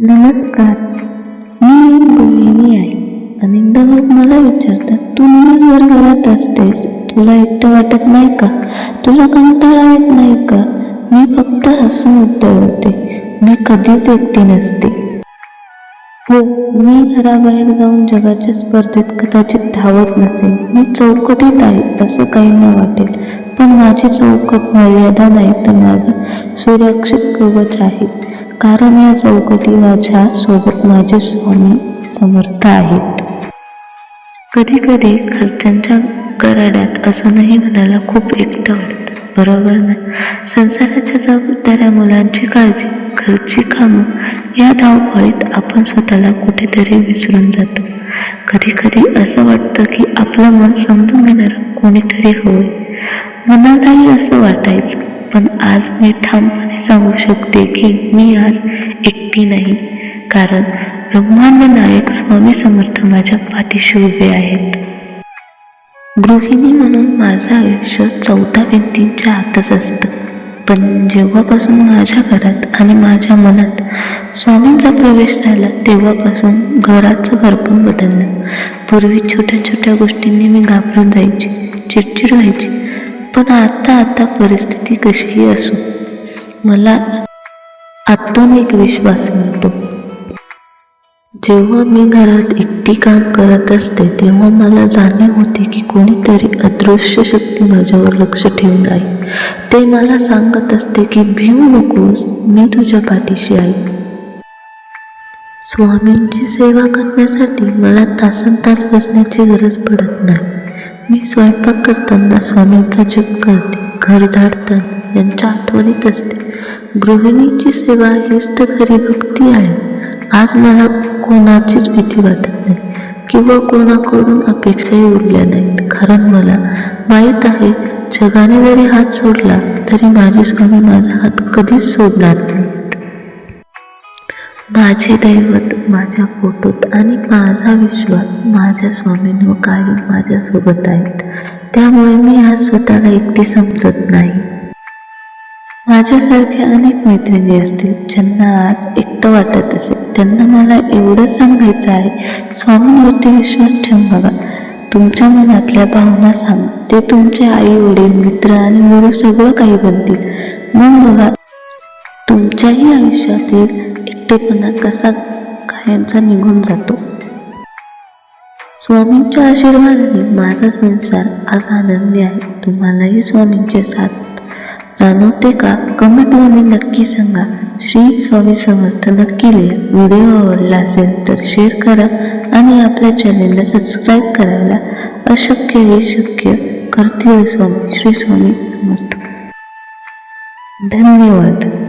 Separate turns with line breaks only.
नमस्कार मी एक गृहिणी आहे. अनेकदा लोक मला विचारतात तू दिवसभर घरात असतेस? तुला एकटं वाटत नाही का? तुला कंटाळा येत नाही का? मी फक्त हसून उत्तर होते मी कधीच एकटी नसते. हो मी घराबाहेर जाऊन जगाच्या स्पर्धेत कदाचित धावत नसेल मी चौकटीत आहे असं काही न वाटेल. पण माझी चौकट मर्यादा नाही तर माझं सुरक्षित कवच आहे. कारण या चौकटी माझ्या सोबत माझे स्वामी समर्थ आहेत. कधी कधी खर्चांच्या गराड्यात असूनही मनाला खूप एकटं वाटतं. बरोबर ना? संसाराच्या जबाबदाऱ्या मुलांची काळजी घरची कामं या धावपळीत आपण स्वतःला कुठेतरी विसरून जातो. कधी कधी असं वाटतं की आपलं मन समजून घेणारं कोणीतरी हवंय. मनालाही असं वाटायचं पण आज मी ठामपणे सांगू शकते की मी आज एकटी नाही. कारण ब्रह्मांड नायक स्वामी समर्थ माझ्या पाठीशी उभे आहेत. गृहिणी म्हणून माझं आयुष्य चौदा भिंतींच्या आतच असतं. पण जेव्हापासून माझ्या घरात आणि माझ्या मनात स्वामींचा प्रवेश झाला तेव्हापासून घराचं घरपण बदललं. पूर्वी छोट्या छोट्या गोष्टींनी मी घाबरून जायची चिडचिड व्हायची. पण आता आता परिस्थिती कशीही असो मला आतून एक विश्वास मिळतो. जेव्हा मी घरात एकटी काम करत असते तेव्हा मला जाणीव होते की कोणीतरी अदृश्य शक्ती माझ्यावर लक्ष ठेवून आहे. ते मला सांगत असते की भिवू नकोस मी तुझ्या पाठीशी आहे. स्वामींची सेवा करण्यासाठी मला तासन तास बसण्याची गरज पडत नाही. मी स्वयंपाक करताना स्वामींचा जप करते घर झाडताना त्यांच्या आठवणीत असते. गृहिणीची सेवा हीच तर खरी भक्ती आहे. आज मला कोणाचीच भीती वाटत नाही किंवा कोणाकडून अपेक्षाही उरल्या नाहीत. कारण मला माहीत आहे जगाने जरी हात सोडला तरी माझे स्वामी माझा हात कधीच सोडणार नाही. माझे दैवत माझ्या फोटोत आणि माझा विश्वास माझ्या स्वामींवर काही माझ्यासोबत आहेत. त्यामुळे मी आज स्वतःला एकटी समजत नाही. माझ्यासारख्या अनेक मैत्रिणी असतील ज्यांना आज एकटं वाटत असेल. त्यांना मला एवढंच सांगायचं आहे स्वामींवरती विश्वास ठेवून बघा तुमच्या मनातल्या भावना सांगा. ते तुमचे आई वडील मित्र आणि गुरु सगळं काही बनतील. मग बघा तुमच्याही आयुष्यातील एकटेपणा कसा कायमचा निघून जातो? स्वामींच्या आशीर्वादाने माझा संसार आज आनंदी आहे. तुम्हालाही स्वामींचे साथ जाणवते का? कमेंटमध्ये नक्की सांगा. श्री स्वामी समर्थ नक्की लिहा. व्हिडिओ आवडला असेल तर शेअर करा आणि आपल्या चॅनेलला सबस्क्राईब करायला अशक्य हे शक्य करतील स्वामी. श्री स्वामी समर्थ. धन्यवाद.